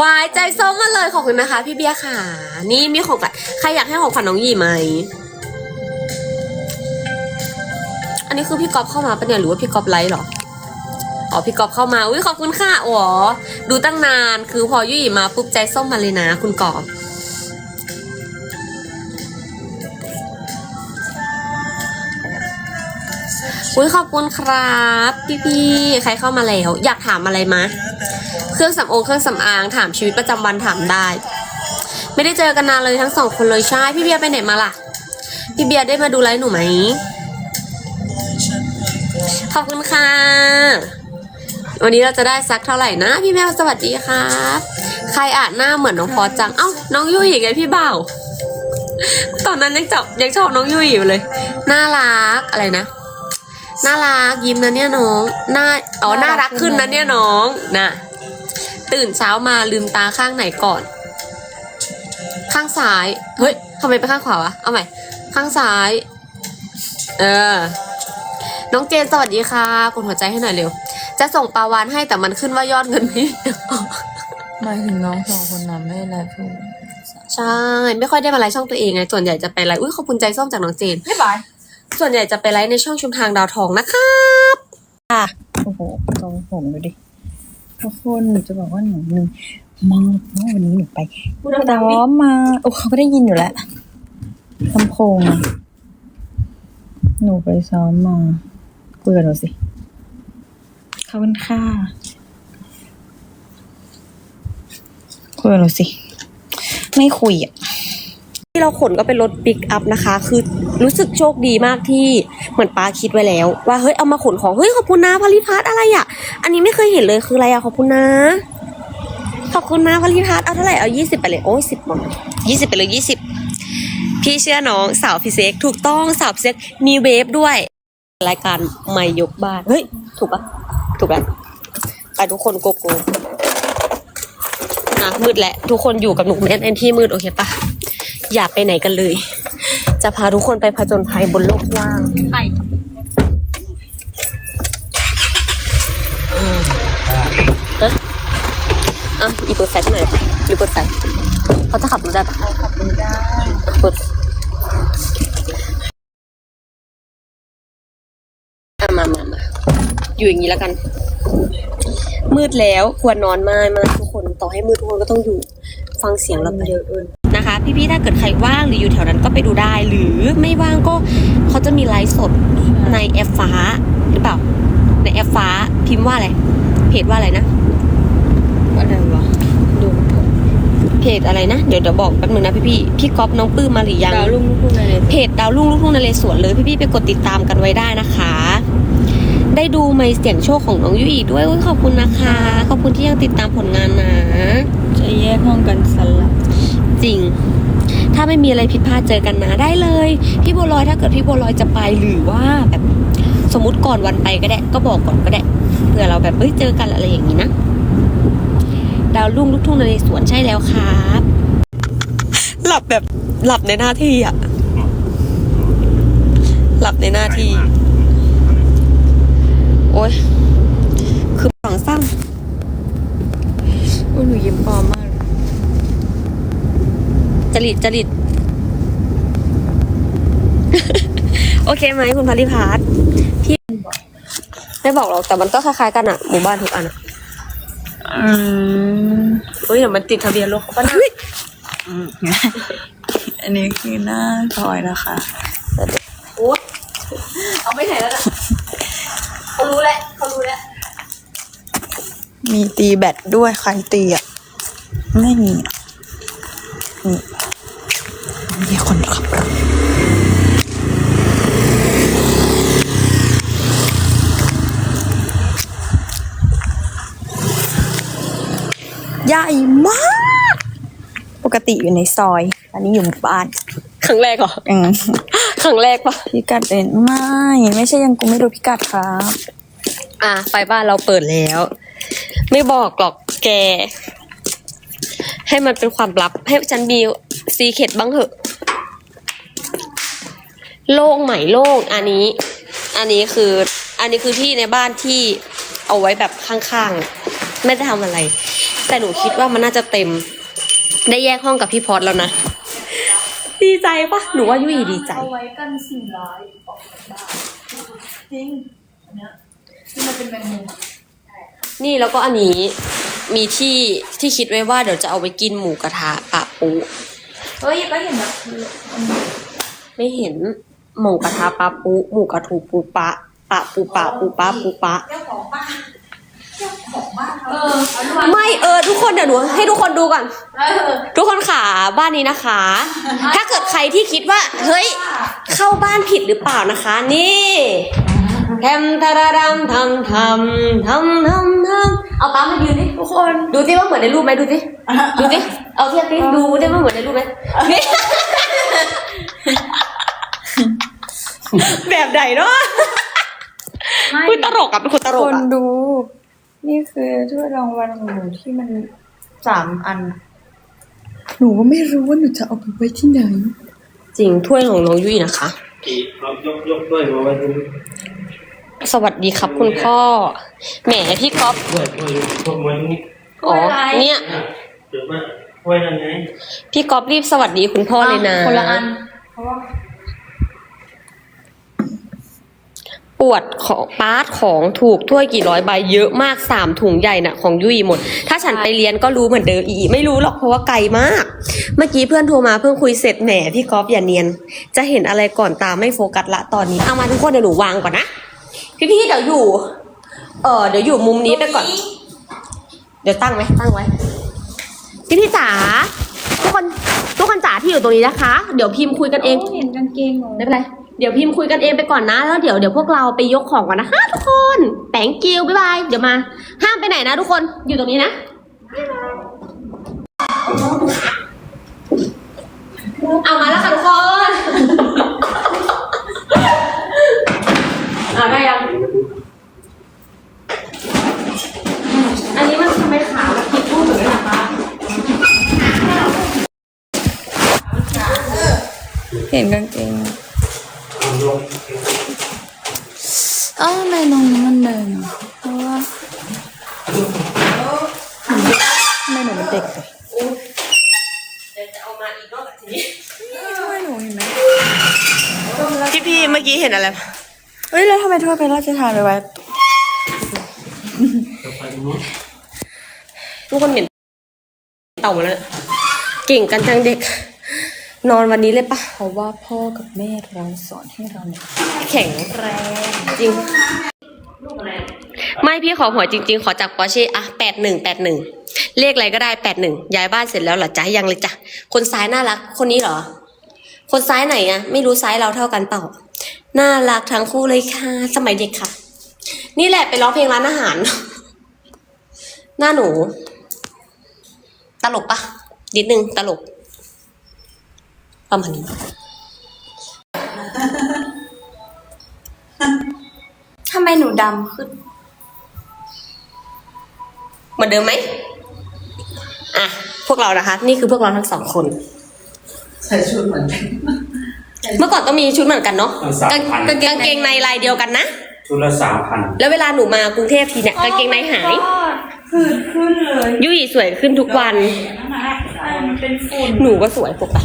วายใจส้มมาเลยขอบคุณนะคะ พี่เบียร์ค่ะ นี่มีของขวัญใครอยากให้ของขวัญน้องหยี่ไหม อันนี้คือพี่ก๊อฟเข้ามาปะเนี่ยหรือว่าพี่ก๊อฟไลฟ์เหรอ อ๋อพี่ก๊อฟเข้ามาอุ้ยขอบคุณค่ะอ๋อดูตั้งนานคือพอยุ่ยมาปุ๊บใจส้มมาเลยนะ คุณกอบ อุ้ยขอบคุณครับพี่พี่ๆใครเข้ามาแล้ว อยากถามอะไรมะเครื่องสำอางเครื่องสำอางถามชีวิตประจำวันถามได้ ไม่ได้เจอกันนานเลยทั้งสองคนเลยใช่พี่เบียร์ไปไหนมาล่ะ พี่เบียร์ได้มาดูไลฟ์หนูไหมขอบคุณค่ะ วันนี้เราจะได้สักเท่าไหร่นะ พี่แมวสวัสดีครับ ใครอ่านหน้าเหมือนน้องพอจัง เอ้าน้องยุ่ยไงพี่บ่าวตอนนั้นยังจับยังชอบน้องยุ่ยอยู่เลย น่ารักอะไรนะ น่ารักยิ้มนะเนี่ยน้องน่าอ๋อน่ารักขึ้นนะเนี่ยน้องนะตื่นเช้ามาลืมตาข้างไหนก่อน ข้างซ้ายเฮ้ยทำไมไปข้างขวาวะเอาใหม่ข้างซ้าย เออ น้องเจนสวัสดีค่ะกดหัวใจให้หน่อยเร็ว จะส่งปลาวานให้แต่มันขึ้นว่ายอดเงินไม่หมายถึงน้องสองคนนั้นไม่ไลฟ์พูดใช่ ไม่ค่อยได้มาไลฟ์ช่องตัวเองไงส่วนใหญ่จะไปไลฟ์อุ้ยขอบคุณใจส้มจากน้องเจนไม่บาย ส่วนใหญ่จะไปไลฟ์ในช่องชุมทางดาวทองนะคะโอ้โหตรงผมดูดิทุกคนหนูจะบอกว่าหนูหนึ่งมากเพราะว่าวันนี้หนูไปซ้อมมา โอ้เขาก็ได้ยินอยู่แล้วลำโพงอะหนูไปซ้อมมาคุยกับหนูสิขอบคุณค่ะคุยกับหนูสิ ไม่คุยอะที่ เราขนก็เป็นรถปิกอัพนะคะ คือรู้สึกโชคดีมากที่เหมือนป้าคิดไว้แล้ว ว่าเฮ้ยเอามาขนของเฮ้ยขอบคุณนะพลิพัทอะไรอะ อันนี้ไม่เคยเห็นเลยคืออะไรอะขอบคุณนะ ขอบคุณนะพลิพัทเอาเท่าไหร่เอายี่สิบไปเลยโอ้ยสิบหมดยี่สิบไปเลยยี่สิบพี่เชื่อน้องสาวพีเซ็กถูกต้องสาวพีเซ็กมีเวฟด้วย รายการไม่ยกบ้านเฮ้ยถูกปะถูกแล้วไปทุกคนโกโก้นะมืดแหล้วทุกคนอยู่กับหนูแม่นที่มืดโอเคปะ อย่าไปไหนกันเลย จะพาทุกคนไปผจญภัยบนโลกกว้างไปอะอีเปิดไฟให้หน่อยหรือเปิดไฟเขาจะขับรถได้ปะขับรถได้เปิดอะมามามาอยู่อย่างนี้แล้วกัน มืดแล้วควรนอนมากมากทุกคน ต่อให้มืดทุกคนก็ต้องอยู่ ฟังเสียงเราไป เยอะเกินนะคะพี่ๆถ้าเกิดใครว่างหรืออยู่แถวนั้นก็ไปดูได้ หรือไม่ว่างก็เขาจะมีไลฟ์สดในแอปฟ้าหรือเปล่า ในแอปฟ้าพิมพ์ว่าอะไรเพจว่าอะไรนะอะไรวะดูเพจอะไรนะ เดี๋ยวเดี๋ยวบอกแป๊บนึงนะพี่ๆพี่ก๊อฟน้องปื้มมาหรือยังดาวลุ่งลูกทุ่งในเลยเพจดาวรุ่งลูกทุ่งนเรศวรเลยพี่ๆไปกดติดตามกันไว้ได้นะคะ ได้ดูไมค์เสียงโชคของน้องยุอีกด้วยอุ๊ยขอบคุณนะคะ ขอบคุณที่ยังติดตามผลงานนะ จะแยกห้องกันสลับจริง ถ้าไม่มีอะไรผิดพลาดเจอกันนะได้เลย พี่บัวลอยถ้าเกิดพี่บัวลอยจะไปหรือว่าแบบสมมติก่อนวันไปก็ได้ ก็บอกก่อนก็ได้เผื่อเราแบบเอ้ยเจอกันอะไรอย่างนี้นะดาวรุ่งลูกทุ่งนเรศวรใช่แล้วครับหลับแบบหลับในหน้าที่อะหลับในหน้าที่ โอ้ยคือฝังซ้โอ้หนูยิ้มปลอมมากำจ ริตจริต โอเคไหมคุณพาริพัฒน์พี่ไม่บอกหรอกแต่มันก็คล้ายๆกันอะหมู่บ้านทุกอันอะอืมเฮ้ยเดี๋ยวมันติดทะเบียนรถเขาปะนะอืมอันนี้คือหน้าพลอยนะคะโอ้เอาไปไหนแล้วนะเขารู้แล้วเขารู้แล้วมีตีแบตด้วยใครตีอะไม่มีอะ นี่มีคนขับรถใหญ่มาก ปกติอยู่ในซอย อันนี้อยู่หมู่บ้านครั้งแรกเหรออืมครั้งแรกปะพิกัดเป็นไม่ ไม่ใช่ยังกูไม่รู้พิกัดครับอะไฟบ้านเราเปิดแล้ว ไม่บอกหรอกแก ให้มันเป็นความลับ ให้ฉันมีซีเคดบ้างเถอะ โล่งไหมโล่งอันนี้ อันนี้คืออันนี้คือที่ในบ้านที่เอาไว้แบบข้างๆ ไม่ได้ทำอะไร แต่หนูคิดว่ามันน่าจะเต็ม ได้แยกห้องกับพี่พอดแล้วนะ ดีใจปะหนูว่ายุ้ยดีใจ เอาไว้กันสิ่งร้ายออกจากบ้านจริงอันเนี้ยที่มันเป็นแมงมุมอะนี่แล้วก็อันนี้มีที่ที่คิดไว้ว่าเดี๋ยวจะเอาไปกินหมูกระทะปะปู เฮ้ยก็เห็นแบบ ไม่เห็น หมูกระทะปลาปูหมูกระทูปูปะ ปะปูปะปูปะปูปะ เจ้าของบ้านเจ้าของบ้านเออเอาด้วยไม่เออทุกคนเดี๋ยวหนูให้ทุกคนดูก่อน เออทุกคนขาบ้านนี้นะคะ ถ้าเกิดใครที่คิดว่า เฮ้ย เข้าบ้านผิดหรือเปล่านะคะ นี่แทมทาราดัมทำทำทำทำทำเอาตามมายืนดิทุกคน ดูสิว่าเหมือนในรูปไหมดูสิดูสิเอาเทียบดิดูได้ว่าเหมือนในรูปไหมนี่ แบบไหนเนาะไม่คุณตลกอะเป็นคนตลคกนอะดู นี่คือถ้วยรางวัลของหนูที่มันสามอันอะหนูก็ไม่รู้ว่าหนูจะเอาไปไว้ที่ไหน จริงถ้วยของน้องยุ้ยนะคะ เอายกยกด้วยมาไว้ตรงนี้สวัสดีครับคุณพ่อ แหมพี่ก๊อฟด้วยด้วยพวกไว้ตรงนี้อ๋อเนี่ยเดี๋ยวมาไว้นั่นไงพี่ก๊อฟรีบสวัสดีคุณพ่อเลยนะ คนละอัน เพราะว่า ปวดของปาร์ตของถูกถ้วยกี่ร้อยใบเยอะมากสามถุงใหญ่น่ะของยุ้ยหมด ถ้าฉันไปเรียนก็รู้เหมือนเดิมอีไม่รู้หรอกเพราะว่าไกลมาก เมื่อกี้เพื่อนโทรมาเพิ่งคุยเสร็จแหมพี่ก๊อฟอย่าเนียน จะเห็นอะไรก่อนตามไม่โฟกัสละตอนนี้เอามาทุกคนเดี๋ยวหนูวางก่อนนะพี่พี่ๆเดี๋ยวอยู่ เออเดี๋ยวอยู่มุมนี้ไปก่อน เดี๋ยวตั้งไหมตั้งไว้พี่พี่ๆจ๋าทุกคนทุกคนจ๋าที่อยู่ตรงนี้นะคะ เดี๋ยวพิมพ์คุยกันเองเห็นกางเกงหนูไม่เป็นไร เดี๋ยวพิมพ์คุยกันเองไปก่อนนะ แล้วเดี๋ยวเดี๋ยวพวกเราไปยกของก่อนนะคะทุกคนแตงกิวบ๊ายบาย เดี๋ยวมา ห้ามไปไหนนะทุกคน อยู่ตรงนี้นะ เอามาแล้วค่ะทุกคน เอาได้ยัง อันนี้มันทำไมขามันผิดรูปเหมือนกันนะคะ เห็นกางเกง ลง เอ้าทำไมตรงนี้มันเดินอะเพราะว่าทำไมหนูเป็นเด็กเลย เดี๋ยวจะเอามาอีกรอบแบบนี้ทำไมหนูเห็นไหมพี่พี่เมื่อกี้เห็นอะไรเฮ้ยแล้วทำไมถ้วยพระราชทานไปไว้จะไปตรงนู้นทุกคนเหม็นเต่าหมดแล้วเก่งกันจังเด็ก นอนวันนี้เลยปะเพราะว่าพ่อกับแม่เราสอนให้เราเนี่ยแข็งแรงจริง ไม่พี่ขอหวยจริง ๆ ขอจากปอเช่อะแปดหนึ่งแปดหนึ่งเลขอะไรก็ได้แปดหนึ่งย้ายบ้านเสร็จแล้วเหรอจ๊ะยังเลยจ้ะคนซ้ายน่ารัก คนนี้เหรอ คนซ้ายไหนอะไม่รู้ซ้ายเราเท่ากันเปล่าน่ารักทั้งคู่เลยค่ะ สมัยเด็กค่ะ นี่แหละไปร้องเพลงร้านอาหาร หน้าหนู ตลกปะนิดนึงตลกประมาณนี้ ไมหนูดำขึ้น เหมือนเดิมไหมอะ พวกเรานะคะ นี่คือพวกเราทั้งสองคน ใส่ชุดเหมือนกัน เมื่อก่อนก็มีชุดเหมือนกันเนาะตั้งสามกางพัน กางกางเกงในลายเดียวกันนะ ชุดละสามพันแล้วเวลาหนูมากรุงเทพทีเนี่ยกางเกงในหายคือขึ้นเลยยุ่ยสวยขึ้นทุกวันใช่มันเป็นฝุ่น หนูก็สวยปกไป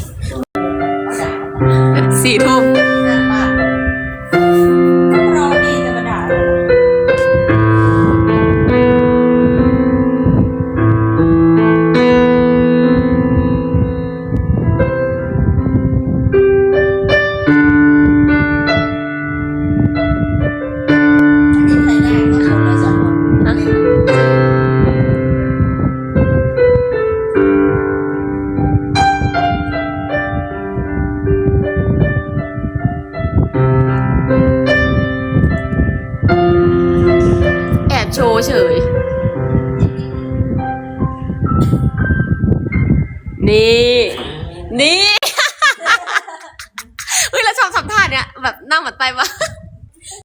สี่ทุ่ม เฉย นี่ นี่ เฮ้ยเราชอบทำท่าเนี้ยแบบหน้าเหมือนไตมา